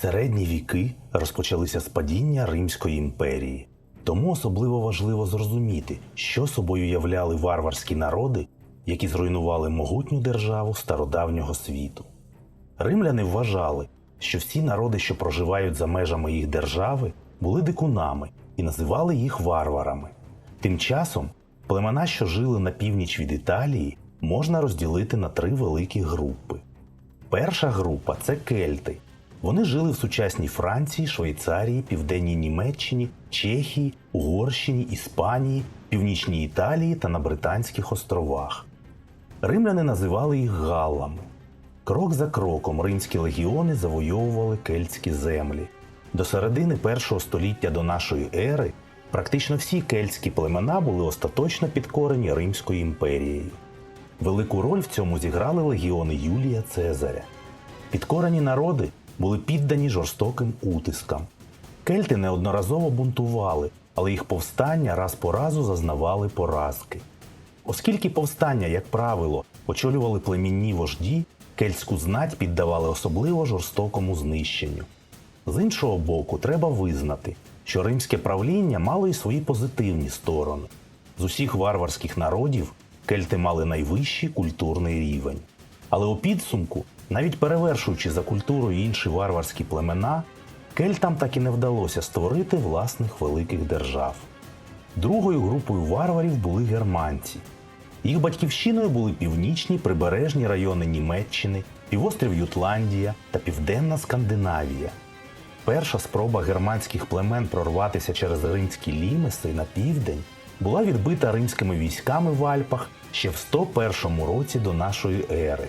Середні віки розпочалися з падіння Римської імперії. Тому особливо важливо зрозуміти, що собою являли варварські народи, які зруйнували могутню державу стародавнього світу. Римляни вважали, що всі народи, що проживають за межами їх держави, були дикунами і називали їх варварами. Тим часом племена, що жили на північ від Італії, можна розділити на три великі групи. Перша група це кельти. Вони жили в сучасній Франції, Швейцарії, Південній Німеччині, Чехії, Угорщині, Іспанії, Північній Італії та на Британських островах. Римляни називали їх галлами. Крок за кроком римські легіони завойовували кельтські землі. До середини першого століття до нашої ери практично всі кельтські племена були остаточно підкорені Римською імперією. Велику роль в цьому зіграли легіони Юлія Цезаря. Підкорені народи були піддані жорстоким утискам. Кельти неодноразово бунтували, але їх повстання раз по разу зазнавали поразки. Оскільки повстання, як правило, очолювали племінні вожді, кельтську знать піддавали особливо жорстокому знищенню. З іншого боку, треба визнати, що римське правління мало і свої позитивні сторони. З усіх варварських народів кельти мали найвищий культурний рівень. Але у підсумку, навіть перевершуючи за культурою інші варварські племена, кельтам так і не вдалося створити власних великих держав. Другою групою варварів були германці. Їх батьківщиною були північні прибережні райони Німеччини, півострів Ютландія та Південна Скандинавія. Перша спроба германських племен прорватися через римські лімеси на південь була відбита римськими військами в Альпах ще в 101 році до нашої ери.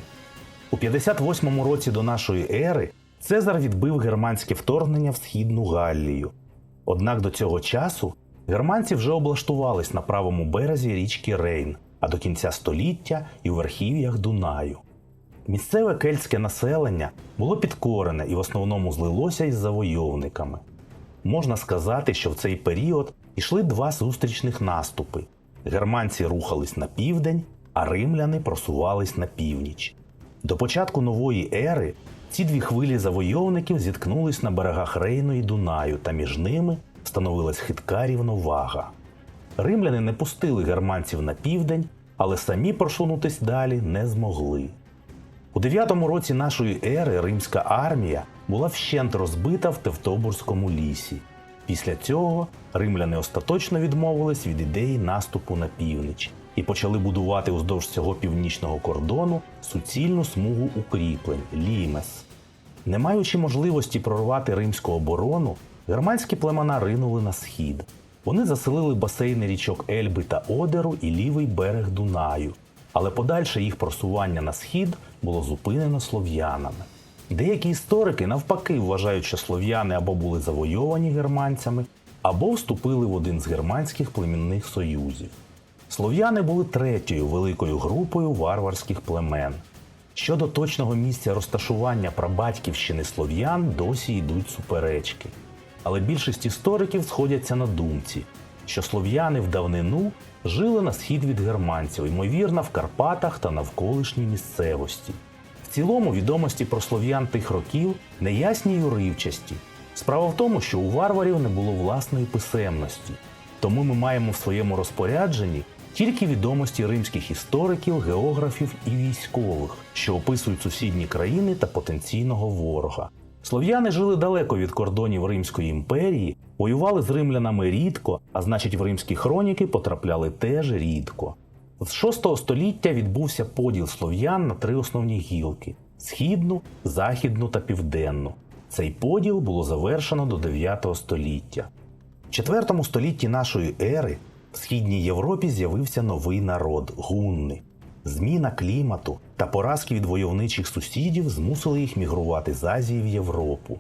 У 58 році до нашої ери Цезар відбив германське вторгнення в східну Галлію. Однак до цього часу германці вже облаштувались на правому березі річки Рейн, а до кінця століття і у верхів'ях Дунаю. Місцеве кельтське населення було підкорене і в основному злилося із завойовниками. Можна сказати, що в цей період йшли два зустрічних наступи. Германці рухались на південь, а римляни просувались на північ. До початку нової ери ці дві хвилі завойовників зіткнулись на берегах Рейну і Дунаю, та між ними становилась хитка рівновага. Римляни не пустили германців на південь, але самі просунутись далі не змогли. У 9 році нашої ери римська армія була вщент розбита в Тевтобурському лісі. Після цього римляни остаточно відмовились від ідеї наступу на північ і почали будувати уздовж цього північного кордону суцільну смугу укріплень лімес. Не маючи можливості прорвати римську оборону, германські племена ринули на схід. Вони заселили басейни річок Ельби та Одеру і лівий берег Дунаю, але подальше їх просування на схід було зупинено слов'янами. Деякі історики навпаки вважають, що слов'яни або були завойовані германцями, або вступили в один з германських племінних союзів. Слов'яни були третьою великою групою варварських племен. Щодо точного місця розташування прабатьківщини слов'ян досі йдуть суперечки. Але більшість істориків сходяться на думці, що слов'яни в давнину жили на схід від германців, ймовірно, в Карпатах та навколишній місцевості. В цілому відомості про слов'ян тих років неясні й уривчасті. Справа в тому, що у варварів не було власної писемності, тому ми маємо в своєму розпорядженні тільки відомості римських істориків, географів і військових, що описують сусідні країни та потенційного ворога. Слов'яни жили далеко від кордонів Римської імперії, воювали з римлянами рідко, а значить в римські хроніки потрапляли теж рідко. З 6 століття відбувся поділ слов'ян на три основні гілки: східну, західну та південну. Цей поділ було завершено до 9 століття. В 4 столітті нашої ери в східній Європі з'явився новий народ гунни. Зміна клімату та поразки від войовничих сусідів змусили їх мігрувати з Азії в Європу.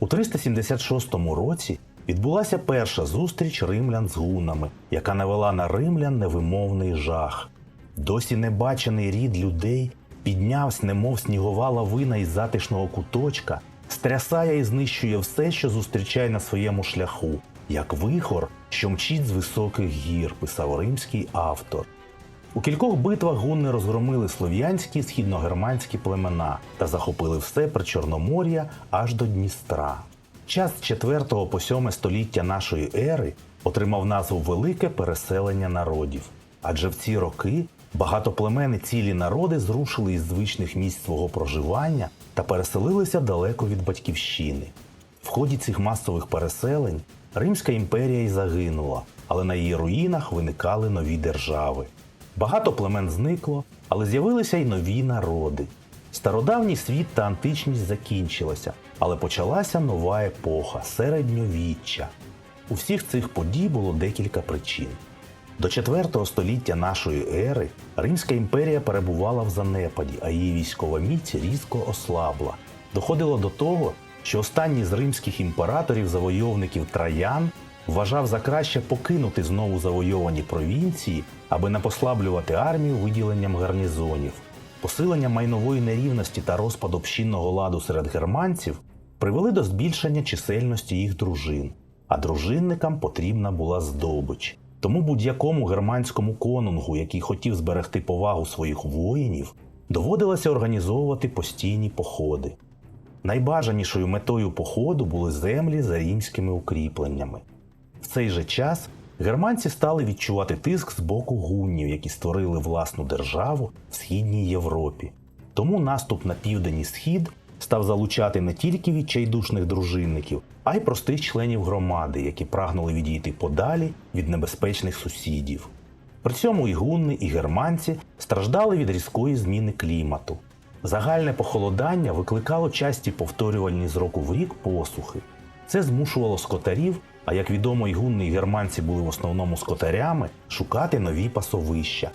У 376 році відбулася перша зустріч римлян з гунами, яка навела на римлян невимовний жах. Досі небачений рід людей піднявся, немов снігова лавина із затишного куточка, стрясає і знищує все, що зустрічає на своєму шляху, як вихор, що мчить з високих гір, писав римський автор. У кількох битвах гунни розгромили слов'янські і східногерманські племена та захопили все Причорномор'я аж до Дністра. Час з 4 по 7 століття нашої ери отримав назву Велике переселення народів. Адже в ці роки багатоплемени цілі народи зрушили із звичних місць свого проживання та переселилися далеко від батьківщини. В ході цих масових переселень Римська імперія й загинула, але на її руїнах виникали нові держави. Багато племен зникло, але з'явилися й нові народи. Стародавній світ та античність закінчилися, але почалася нова епоха середньовіччя. У всіх цих подій було декілька причин. До 4 століття нашої ери Римська імперія перебувала в занепаді, а її військова міць різко ослабла. Доходило до того, що останній з римських імператорів-завойовників Траян вважав за краще покинути знову завойовані провінції, аби не послаблювати армію виділенням гарнізонів. Посилення майнової нерівності та розпад общинного ладу серед германців привели до збільшення чисельності їх дружин, а дружинникам потрібна була здобич. Тому будь-якому германському конунгу, який хотів зберегти повагу своїх воїнів, доводилося організовувати постійні походи. Найбажанішою метою походу були землі за римськими укріпленнями. В цей же час германці стали відчувати тиск з боку гуннів, які створили власну державу в східній Європі. Тому наступ на південь і схід став залучати не тільки відчайдушних дружинників, а й простих членів громади, які прагнули відійти подалі від небезпечних сусідів. При цьому і гунни, і германці страждали від різкої зміни клімату. Загальне похолодання викликало часті повторювальні з року в рік посухи. Це змушувало скотарів, а як відомо, і гунни і германці були в основному скотарями, шукати нові пасовища.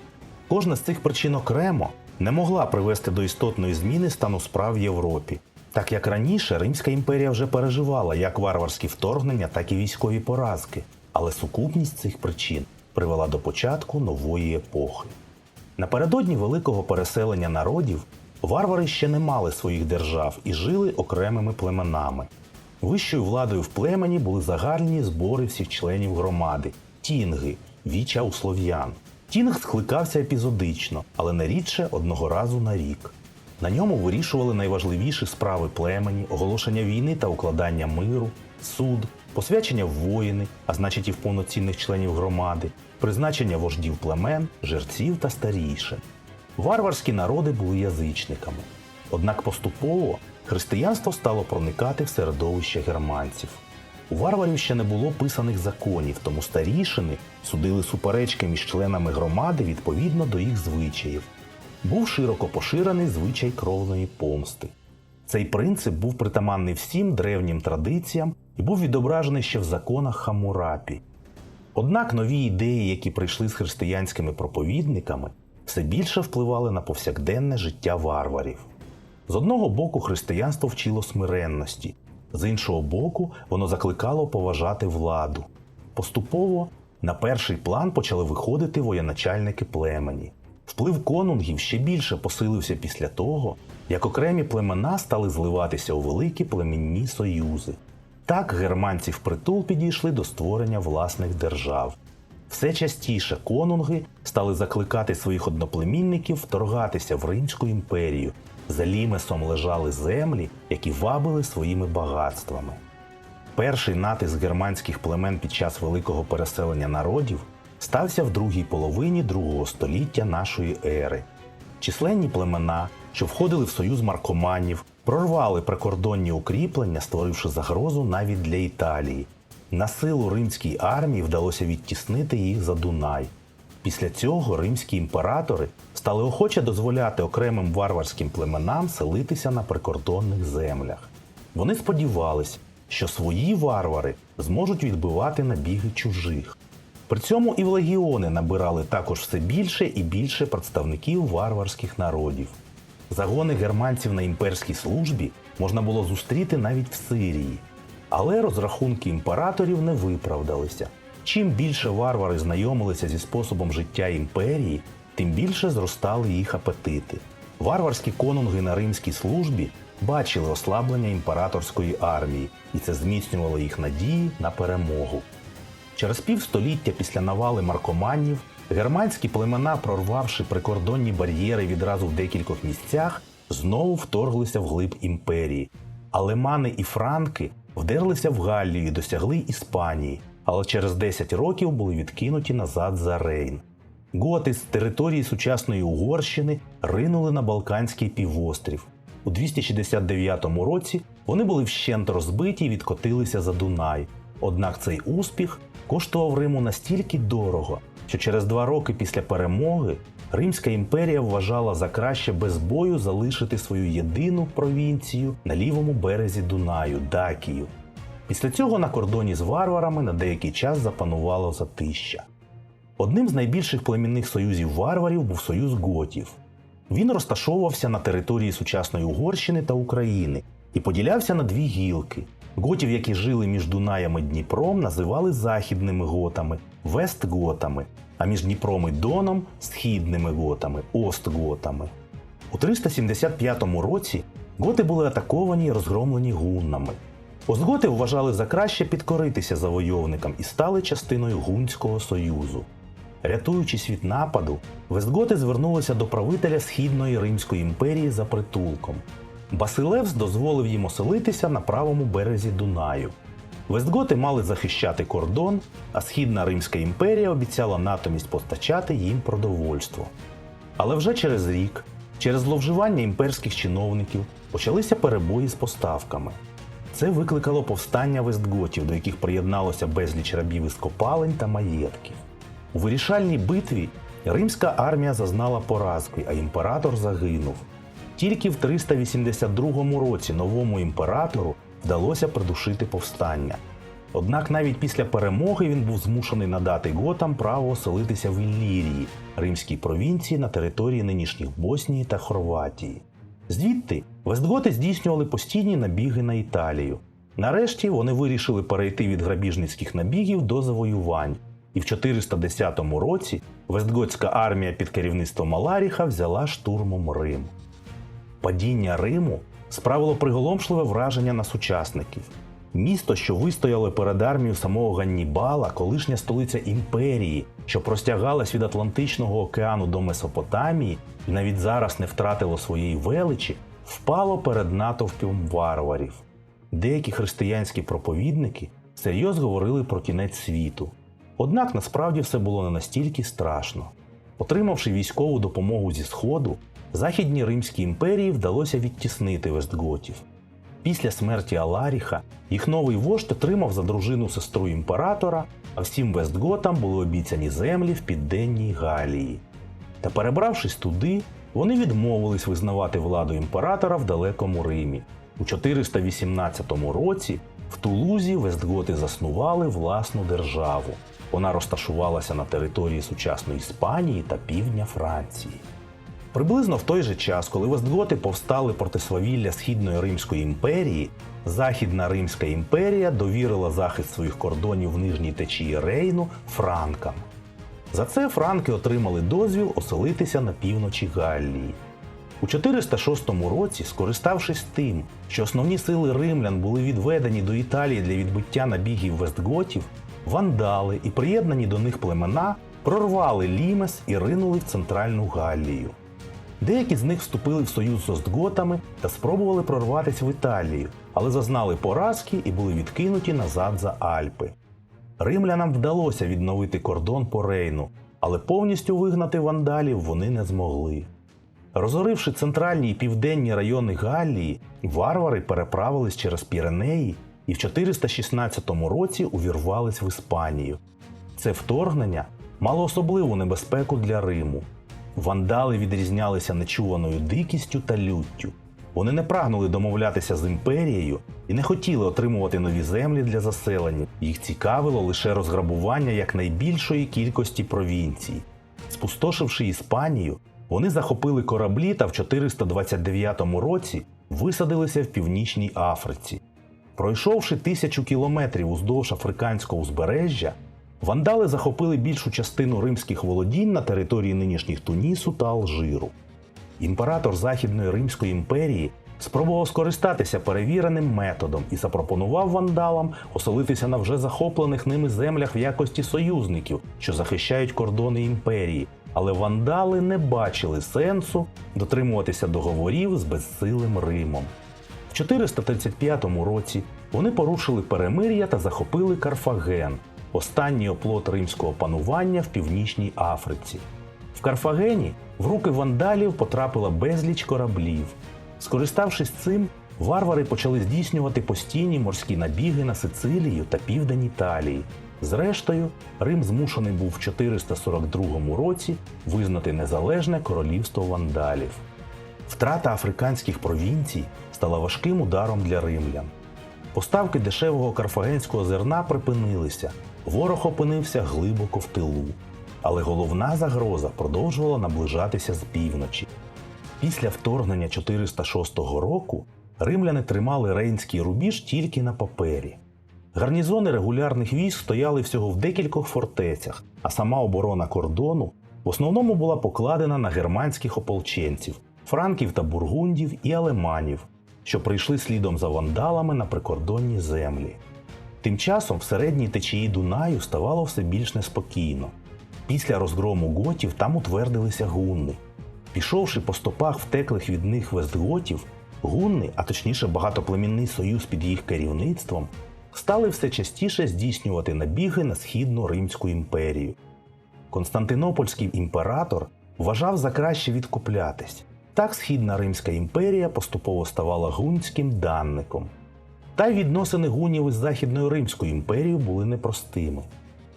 Кожна з цих причин окремо не могла привести до істотної зміни стану справ в Європі. Так як раніше Римська імперія вже переживала як варварські вторгнення, так і військові поразки, але сукупність цих причин привела до початку нової епохи. Напередодні великого переселення народів варвари ще не мали своїх держав і жили окремими племенами. Вищою владою в племені були загальні збори всіх членів громади тінги, віча у слов'ян. Тінг скликався епізодично, але не рідше одного разу на рік. На ньому вирішували найважливіші справи племені, оголошення війни та укладання миру, суд, посвячення в воїни, а значить і в повноцінних членів громади, призначення вождів племен, жерців та старійшин. Варварські народи були язичниками. Однак поступово християнство стало проникати в середовище германців. У варварів ще не було писаних законів, тому старішини судили суперечки між членами громади відповідно до їх звичаїв. Був широко поширений звичай кровної помсти. Цей принцип був притаманний всім древнім традиціям і був відображений ще в законах Хамурапі. Однак нові ідеї, які прийшли з християнськими проповідниками, все більше впливали на повсякденне життя варварів. З одного боку, християнство вчило смиренності, з іншого боку, воно закликало поважати владу. Поступово на перший план почали виходити воєначальники племені. Вплив конунгів ще більше посилився після того, як окремі племена стали зливатися у великі племінні союзи. Так германці впритул підійшли до створення власних держав. Все частіше конунги стали закликати своїх одноплемінників вторгатися в Римську імперію. За лімесом лежали землі, які вабили своїми багатствами. Перший натиск германських племен під час великого переселення народів стався в другій половині другого століття нашої ери. Численні племена, що входили в союз маркоманів, прорвали прикордонні укріплення, створивши загрозу навіть для Італії. На силу римській армії вдалося відтіснити їх за Дунай. Після цього римські імператори стали охоче дозволяти окремим варварським племенам селитися на прикордонних землях. Вони сподівались, що свої варвари зможуть відбивати набіги чужих. При цьому і в легіони набирали також все більше і більше представників варварських народів. Загони германців на імперській службі можна було зустріти навіть в Сирії. Але розрахунки імператорів не виправдалися. Чим більше варвари знайомилися зі способом життя імперії, тим більше зростали їх апетити. Варварські конунги на римській службі бачили ослаблення імператорської армії, і це зміцнювало їх надії на перемогу. Через півстоліття після навали маркоманів Германські племена, прорвавши прикордонні бар'єри відразу в декількох місцях, знову вторглися в глиб імперії. Алемани і франки вдерлися в Галлію і досягли Іспанії, але через 10 років були відкинуті назад за Рейн. Готи з території сучасної Угорщини ринули на Балканський півострів. У 269 році вони були вщент розбиті і відкотилися за Дунай. Однак цей успіх коштував Риму настільки дорого, що через два роки після перемоги Римська імперія вважала за краще без бою залишити свою єдину провінцію на лівому березі Дунаю Дакію. Після цього на кордоні з варварами на деякий час запанувало затища. Одним з найбільших племінних союзів варварів був союз готів. Він розташовувався на території сучасної Угорщини та України і поділявся на дві гілки. Готів, які жили між Дунаєм і Дніпром, називали західними готами, вестготами, а між Дніпром і Доном східними готами, остготами. У 375 році готи були атаковані і розгромлені гуннами. Остготи вважали за краще підкоритися завойовникам і стали частиною Гунського союзу. Рятуючись від нападу, вестготи звернулися до правителя Східної Римської імперії за притулком. Басилевс дозволив їм оселитися на правому березі Дунаю. Вестготи мали захищати кордон, а Східна Римська імперія обіцяла натомість постачати їм продовольство. Але вже через рік, через зловживання імперських чиновників, почалися перебої з поставками. Це викликало повстання вестготів, до яких приєдналося безліч рабів із копалень та маєтків. У вирішальній битві римська армія зазнала поразки, а імператор загинув. Тільки в 382 році новому імператору вдалося придушити повстання. Однак навіть після перемоги він був змушений надати готам право оселитися в Іллірії, римській провінції на території нинішніх Боснії та Хорватії. Звідти вестготи здійснювали постійні набіги на Італію. Нарешті вони вирішили перейти від грабіжницьких набігів до завоювань, і в 410 році Вестготська армія під керівництвом Аларіха взяла штурмом Рим. Падіння Риму справило приголомшливе враження на сучасників. Місто, що вистояло перед армією самого Ганнібала, колишня столиця імперії, що простягалась від Атлантичного океану до Месопотамії і навіть зараз не втратило своєї величі, впало перед натовпом варварів. Деякі християнські проповідники серйозно говорили про кінець світу. Однак насправді все було не настільки страшно. Отримавши військову допомогу зі Сходу, Західній Римській імперії вдалося відтіснити вестготів. Після смерті Аларіха їх новий вождь отримав за дружину сестру імператора, а всім вестготам були обіцяні землі в південній Галії. Та перебравшись туди, вони відмовились визнавати владу імператора в далекому Римі. У 418 році в Тулузі вестготи заснували власну державу. Вона розташувалася на території сучасної Іспанії та півдня Франції. Приблизно в той же час, коли вестготи повстали проти свавілля Східної Римської імперії, Західна Римська імперія довірила захист своїх кордонів в нижній течії Рейну франкам. За це франки отримали дозвіл оселитися на півночі Галлії. У 406 році, скориставшись тим, що основні сили римлян були відведені до Італії для відбиття набігів вестготів, вандали і приєднані до них племена прорвали Лімес і ринули в центральну Галлію. Деякі з них вступили в союз з остготами та спробували прорватися в Італію, але зазнали поразки і були відкинуті назад за Альпи. Римлянам вдалося відновити кордон по Рейну, але повністю вигнати вандалів вони не змогли. Розоривши центральні і південні райони Галлії, варвари переправились через Піренеї і в 416 році увірвались в Іспанію. Це вторгнення мало особливу небезпеку для Риму. Вандали відрізнялися нечуваною дикістю та люттю. Вони не прагнули домовлятися з імперією і не хотіли отримувати нові землі для заселення. Їх цікавило лише розграбування якнайбільшої кількості провінцій. Спустошивши Іспанію, вони захопили кораблі та в 429 році висадилися в північній Африці. Пройшовши тисячу кілометрів уздовж африканського узбережжя, вандали захопили більшу частину римських володінь на території нинішніх Тунісу та Алжиру. Імператор Західної Римської імперії спробував скористатися перевіреним методом і запропонував вандалам оселитися на вже захоплених ними землях в якості союзників, що захищають кордони імперії. Але вандали не бачили сенсу дотримуватися договорів з безсилим Римом. В 435 році вони порушили перемир'я та захопили Карфаген, останній оплот римського панування в північній Африці. В Карфагені в руки вандалів потрапила безліч кораблів. Скориставшись цим, варвари почали здійснювати постійні морські набіги на Сицилію та південь Італії. Зрештою, Рим змушений був в 442 році визнати незалежне королівство вандалів. Втрата африканських провінцій стала важким ударом для римлян. Поставки дешевого карфагенського зерна припинилися, ворог опинився глибоко в тилу. Але головна загроза продовжувала наближатися з півночі. Після вторгнення 406 року римляни тримали Рейнський рубіж тільки на папері. Гарнізони регулярних військ стояли всього в декількох фортецях, а сама оборона кордону в основному була покладена на германських ополченців, франків та бургундів і алеманів, що прийшли слідом за вандалами на прикордонні землі. Тим часом в середній течії Дунаю ставало все більш неспокійно. Після розгрому готів там утвердилися гунни. Пішовши по стопах втеклих від них вестготів, гунни, а точніше багатоплемінний союз під їх керівництвом, стали все частіше здійснювати набіги на східну Римську імперію. Константинопольський імператор вважав за краще відкуплятись. Так східна Римська імперія поступово ставала гунським данником. Та відносини гунів із Західною Римською імперією були непростими.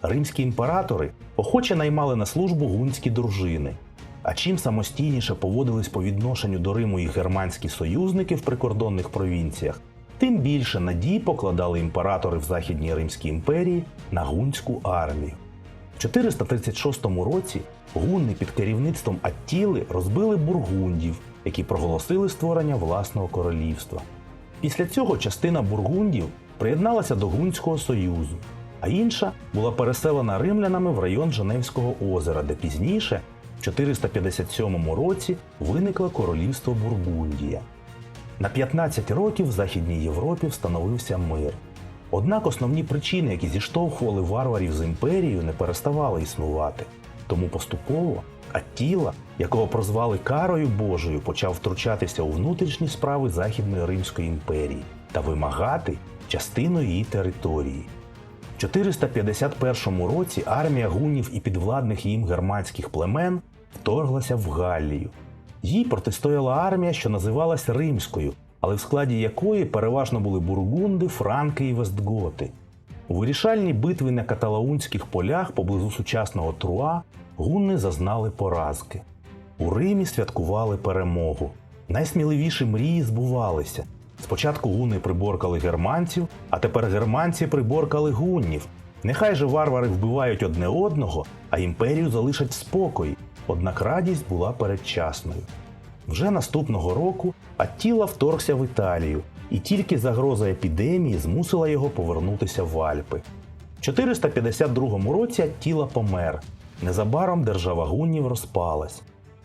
Римські імператори охоче наймали на службу гунські дружини. А чим самостійніше поводились по відношенню до Риму їх германські союзники в прикордонних провінціях, тим більше надій покладали імператори в Західній Римській імперії на гунську армію. В 436 році гунни під керівництвом Аттіли розбили бургундів, які проголосили створення власного королівства. Після цього частина бургундів приєдналася до Гунського союзу, а інша була переселена римлянами в район Женевського озера, де пізніше, в 457 році, виникло королівство Бургундія. На 15 років в Західній Європі встановився мир. Однак основні причини, які зіштовхували варварів з імперією, не переставали існувати. Тому поступово Аттіла, якого прозвали Карою Божою, почав втручатися у внутрішні справи Західної Римської імперії та вимагати частину її території. В 451 році армія гунів і підвладних їм германських племен вторглася в Галлію. Їй протистояла армія, що називалась Римською, але в складі якої переважно були бургунди, франки і вестготи. У вирішальній битві на каталаунських полях поблизу сучасного Труа гунни зазнали поразки. У Римі святкували перемогу. Найсміливіші мрії збувалися. Спочатку гуни приборкали германців, а тепер германці приборкали гуннів. Нехай же варвари вбивають одне одного, а імперію залишать в спокої. Однак радість була передчасною. Вже наступного року Аттіла вторгся в Італію, і тільки загроза епідемії змусила його повернутися в Альпи. В 452 році Аттіла помер. Незабаром держава гуннів розпалась.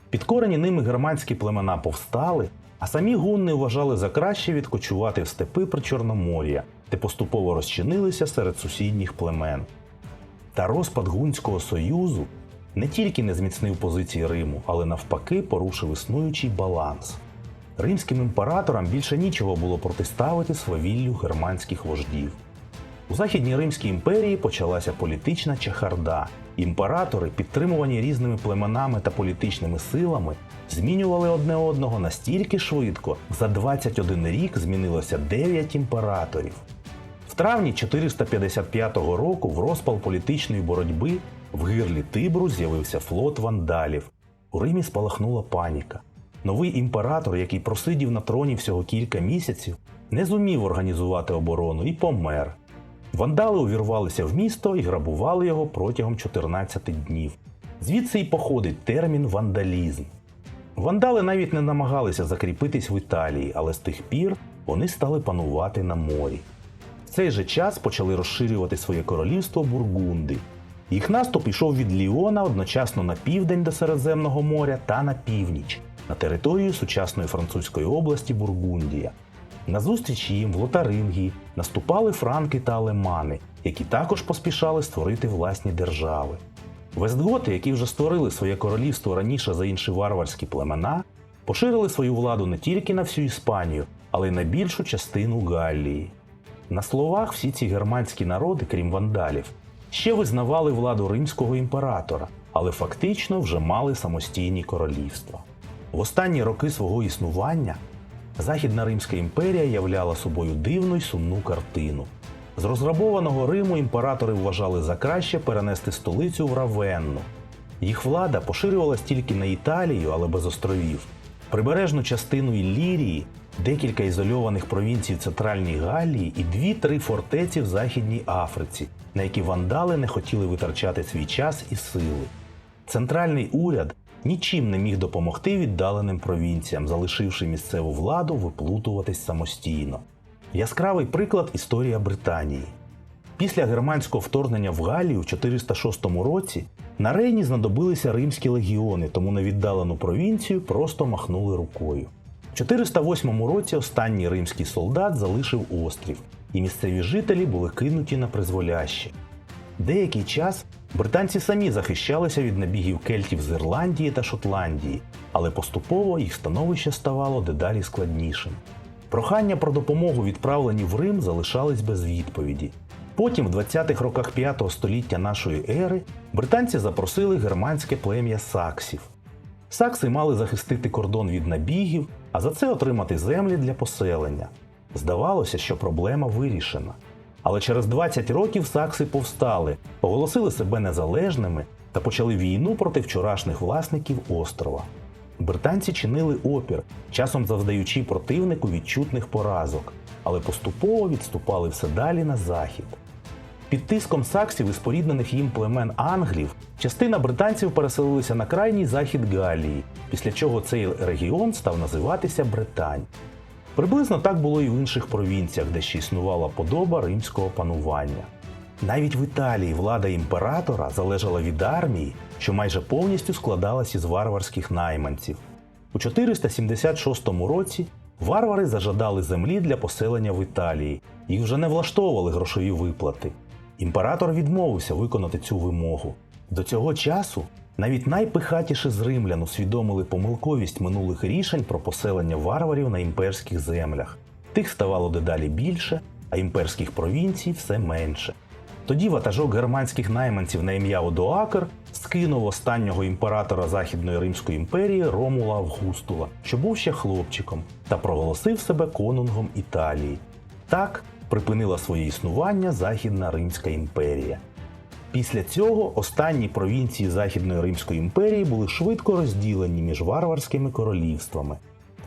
Підкорені ними германські племена повстали, а самі гунни вважали за краще відкочувати в степи при Чорномор'я, де поступово розчинилися серед сусідніх племен. Та розпад Гунського союзу не тільки не зміцнив позиції Риму, але навпаки порушив існуючий баланс. Римським імператорам більше нічого було протиставити свавіллю германських вождів. У Західній Римській імперії почалася політична чехарда. Імператори, підтримувані різними племенами та політичними силами, змінювали одне одного настільки швидко, за 21 рік змінилося 9 імператорів. В травні 455 року в розпал політичної боротьби в гирлі Тибру з'явився флот вандалів. У Римі спалахнула паніка. Новий імператор, який просидів на троні всього кілька місяців, не зумів організувати оборону і помер. Вандали увірвалися в місто і грабували його протягом 14 днів. Звідси й походить термін вандалізм. Вандали навіть не намагалися закріпитись в Італії, але з тих пір вони стали панувати на морі. В цей же час почали розширювати своє королівство бургунди. Їх наступ ішов від Ліона одночасно на південь до Середземного моря та на північ. На територію сучасної французької області Бургундія. Назустріч їм в Лотарингії наступали франки та алемани, які також поспішали створити власні держави. Вестготи, які вже створили своє королівство раніше за інші варварські племена, поширили свою владу не тільки на всю Іспанію, але й на більшу частину Галлії. На словах всі ці германські народи, крім вандалів, ще визнавали владу римського імператора, але фактично вже мали самостійні королівства. В останні роки свого існування Західна Римська імперія являла собою дивну й сумну картину. З розграбованого Риму імператори вважали за краще перенести столицю в Равенну. Їх влада поширювалась тільки на Італію, але без островів, прибережну частину Іллірії, декілька ізольованих провінцій в Центральній Галлії і дві-три фортеці в Західній Африці, на які вандали не хотіли витрачати свій час і сили. Центральний уряд нічим не міг допомогти віддаленим провінціям, залишивши місцеву владу виплутуватись самостійно. Яскравий приклад історія Британії. Після германського вторгнення в Галію в 406 році на Рейні знадобилися римські легіони, тому на віддалену провінцію просто махнули рукою. В 408 році останній римський солдат залишив острів, і місцеві жителі були кинуті на призволяще. Деякий час британці самі захищалися від набігів кельтів з Ірландії та Шотландії, але поступово їх становище ставало дедалі складнішим. Прохання про допомогу, відправлені в Рим, залишались без відповіді. Потім, в 20-х роках 5 століття нашої ери, британці запросили германське плем'я саксів. Сакси мали захистити кордон від набігів, а за це отримати землі для поселення. Здавалося, що проблема вирішена. Але через 20 років сакси повстали, оголосили себе незалежними та почали війну проти вчорашніх власників острова. Британці чинили опір, часом завдаючи противнику відчутних поразок, але поступово відступали все далі на захід. Під тиском саксів і споріднених їм племен англів частина британців переселилися на крайній захід Галії, після чого цей регіон став називатися Британь. Приблизно так було і в інших провінціях, де ще існувала подоба римського панування. Навіть в Італії влада імператора залежала від армії, що майже повністю складалась із варварських найманців. У 476 році варвари зажадали землі для поселення в Італії, їх вже не влаштовували грошові виплати. Імператор відмовився виконати цю вимогу. До цього часу навіть найпихатіші з римлян усвідомили помилковість минулих рішень про поселення варварів на імперських землях. Тих ставало дедалі більше, а імперських провінцій все менше. Тоді ватажок германських найманців на ім'я Одоакр скинув останнього імператора Західної Римської імперії Ромула Августула, що був ще хлопчиком, та проголосив себе конунгом Італії. Так припинила своє існування Західна Римська імперія. Після цього останні провінції Західної Римської імперії були швидко розділені між варварськими королівствами.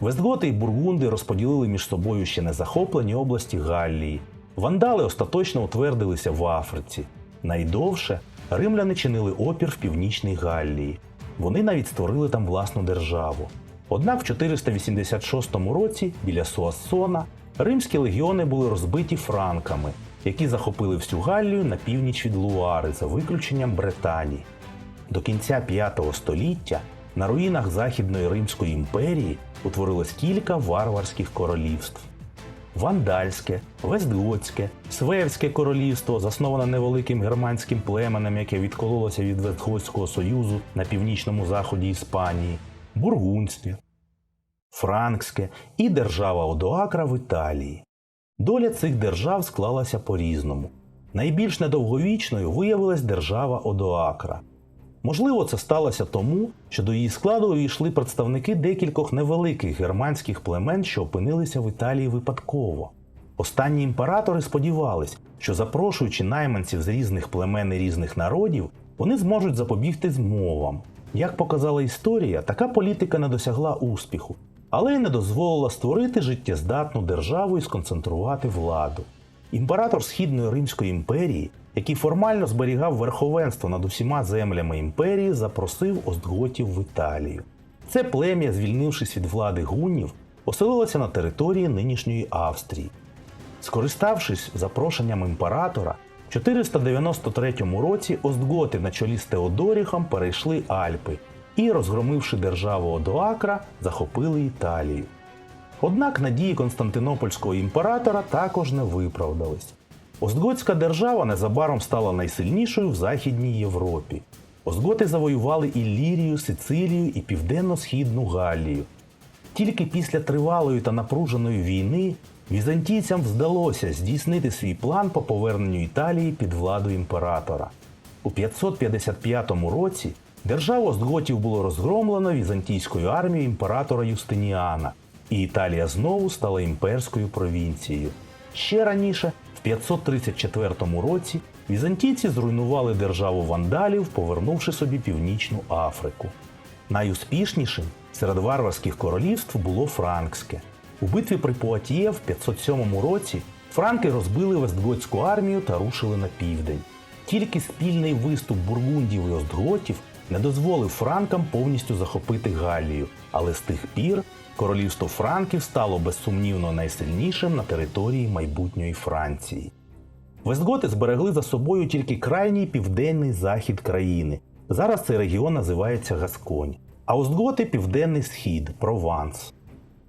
Вестготи і бургунди розподілили між собою ще не захоплені області Галлії. Вандали остаточно утвердилися в Африці. Найдовше римляни чинили опір в північній Галлії. Вони навіть створили там власну державу. Однак в 486 році біля Суассона римські легіони були розбиті франками, які захопили всю Галлію на північ від Луари за виключенням Британії. До кінця 5 століття на руїнах Західної Римської імперії утворилось кілька варварських королівств. Вандальське, Вестготське, Свевське королівство, засноване невеликим германським племенем, яке відкололося від Вестготського союзу на північному заході Іспанії, Бургундське, Франкське і держава Одоакра в Італії. Доля цих держав склалася по-різному. Найбільш недовговічною виявилась держава Одоакра. Можливо, це сталося тому, що до її складу увійшли представники декількох невеликих германських племен, що опинилися в Італії випадково. Останні імператори сподівались, що запрошуючи найманців з різних племен і різних народів, вони зможуть запобігти змовам. Як показала історія, така політика не досягла успіху, але й не дозволила створити життєздатну державу і сконцентрувати владу. Імператор Східної Римської імперії, який формально зберігав верховенство над усіма землями імперії, запросив остготів в Італію. Це плем'я, звільнившись від влади гуннів, оселилося на території нинішньої Австрії. Скориставшись запрошенням імператора, в 493 році остготи на чолі з Теодоріхом перейшли Альпи і, розгромивши державу Одоакра, захопили Італію. Однак надії Константинопольського імператора також не виправдались. Остготська держава незабаром стала найсильнішою в Західній Європі. Остготи завоювали Іллірію, Сицилію і південно-східну Галлію. Тільки після тривалої та напруженої війни візантійцям вдалося здійснити свій план по поверненню Італії під владу імператора. У 555 році державу Остготів було розгромлено візантійською армією імператора Юстиніана, і Італія знову стала імперською провінцією. Ще раніше, в 534 році, візантійці зруйнували державу вандалів, повернувши собі Північну Африку. Найуспішнішим серед варварських королівств було франкське. У битві при Пуатіє в 507 році франки розбили Вестготську армію та рушили на південь. Тільки спільний виступ бургундів і остготів не дозволив франкам повністю захопити Галлію, але з тих пір королівство франків стало безсумнівно найсильнішим на території майбутньої Франції. Вестготи зберегли за собою тільки крайній південний захід країни. Зараз цей регіон називається Гасконь, а Остготи південний схід Прованс.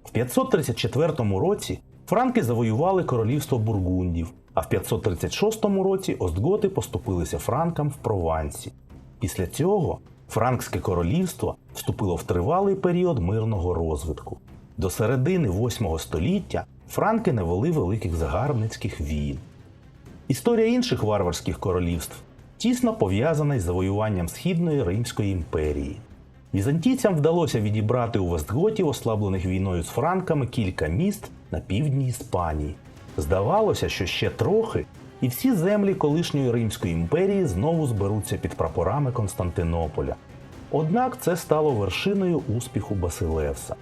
В 534 році франки завоювали королівство бургундів, а в 536 році Остготи поступилися франкам в Провансі. Після цього Франкське королівство вступило в тривалий період мирного розвитку. До середини 8 століття франки не вели великих загарбницьких війн. Історія інших варварських королівств тісно пов'язана із завоюванням Східної Римської імперії. Візантійцям вдалося відібрати у Вестготів, ослаблених війною з франками, кілька міст на півдні Іспанії. Здавалося, що ще трохи, і всі землі колишньої Римської імперії знову зберуться під прапорами Константинополя. Однак це стало вершиною успіху Басилевса.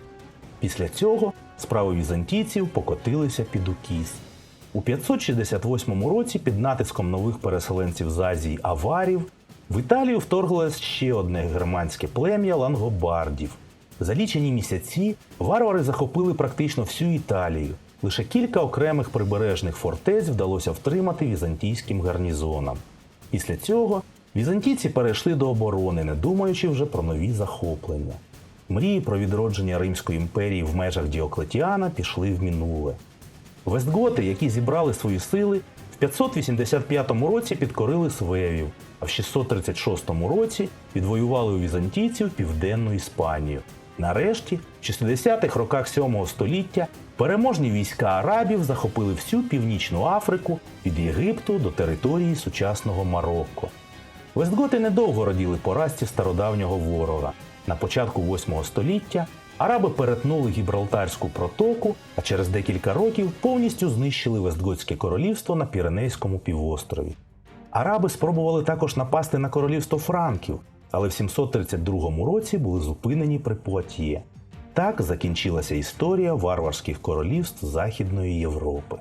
Після цього справи візантійців покотилися під укіс. У 568 році під натиском нових переселенців з Азії аварів в Італію вторглось ще одне германське плем'я лангобардів. За лічені місяці варвари захопили практично всю Італію. Лише кілька окремих прибережних фортець вдалося втримати візантійським гарнізонам. Після цього візантійці перейшли до оборони, не думаючи вже про нові захоплення. Мрії про відродження Римської імперії в межах Діоклетіана пішли в минуле. Вестготи, які зібрали свої сили, в 585 році підкорили свевів, а в 636 році відвоювали у візантійців південну Іспанію. Нарешті, в 60-х роках 7 століття, переможні війська арабів захопили всю північну Африку від Єгипту до території сучасного Марокко. Вестготи недовго раділи поразці стародавнього ворога. На початку 8 століття араби перетнули Гібралтарську протоку, а через декілька років повністю знищили Вестготське королівство на Піренейському півострові. Араби спробували також напасти на королівство Франків, але в 732 році були зупинені при Пуат'є. Так закінчилася історія варварських королівств Західної Європи.